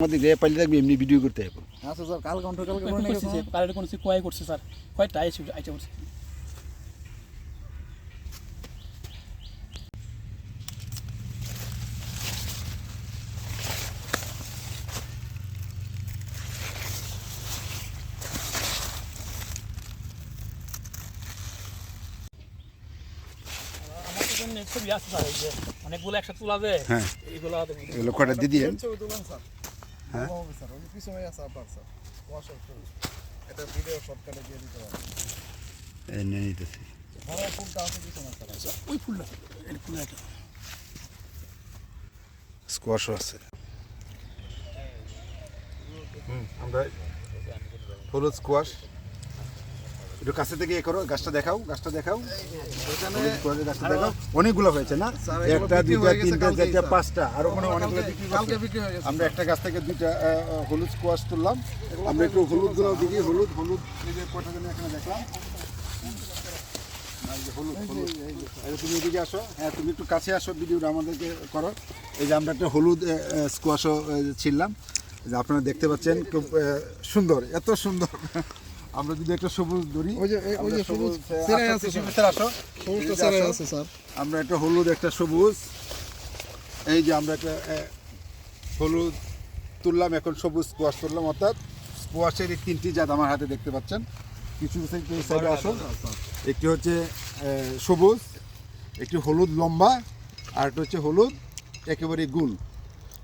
আমাদের রে পাইলে থাকবে এমনি ভিডিও করতে হবে আচ্ছা স্যার কাল কাউন্টার কালকে কয় করে করছে নিয়ে যে কারেন্ট করছে কয় করছে স্যার। কয়টা আইছে আইছে করছে আমার তো জন্য ছবি আছে স্যার অনেকগুলো একসাথে তোলা যায় হ্যাঁ। এইগুলো এগুলো কটা দিয়ে দিয়ে হ্যাঁ? স্যার ওই পিছনে আছে আপনার স্যার? ওয়াশার ফুল এটা ভিডিও শর্টকাটে দিয়ে দিতে পারবেন নিয়ে নিতেছি। বড় ফুলটা আছে পিছনে স্যার? ওই ফুলটা এই ফুলটা এটা স্কোয়াশও আছে। আমরা হলুদ স্কোয়াশ একটু কাছে থেকে এ করো গাছটা দেখাও গাছটা দেখাও। গাছটা দেখাও। অনেকগুলো হয়েছে না? একটা দুইটা তিনটা চারটা পাঁচটা। আরও কোনো অনেকগুলো বিক্রি আমরা একটা গাছ থেকে দুইটা হলুদ স্কোয়াশ তুললাম। আমরা একটু হলুদগুলো দিই হলুদ হলুদ। কটা যেন এখানে দেখলাম। হলুদ হলুদ। তুমি এদিকে আসো। হ্যাঁ তুমি একটু কাছে আসো ভিডিওটা আমাদেরকে করো। এই যে আমরা একটা হলুদ স্কোয়াশও ছিললাম। যে আপনারা দেখতে পাচ্ছেন খুব সুন্দর এত সুন্দর। আমরা যদি একটা সবুজ ধরি ওই যে- ওই যে আমরা সবুজ আছে, স্যার। আসো। সবুজটা স্যার আসো। আছে স্যার। আমরা একটা হলুদ একটা সবুজ। এই যে আমরা একটা হলুদ তুললাম এখন সবুজ স্কোয়াশ তুললাম অর্থাৎ স্কোয়াশের এই তিনটি জাত আমার হাতে দেখতে পাচ্ছেন। কিছু সাইডে আসো। একটি হচ্ছে সবুজ একটি হলুদ লম্বা আর একটা হচ্ছে হলুদ একেবারে গুল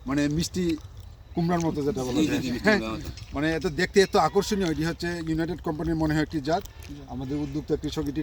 মানে মিষ্টি কুমড়ার মতো যেটা বলা যায়। হ্যাঁ মানে এত দেখতে এত আকর্ষণীয় এটি হচ্ছে ইউনাইটেড কোম্পানির মনে হয় একটি জাত। আমাদের উদ্যোক্তা কৃষক এটি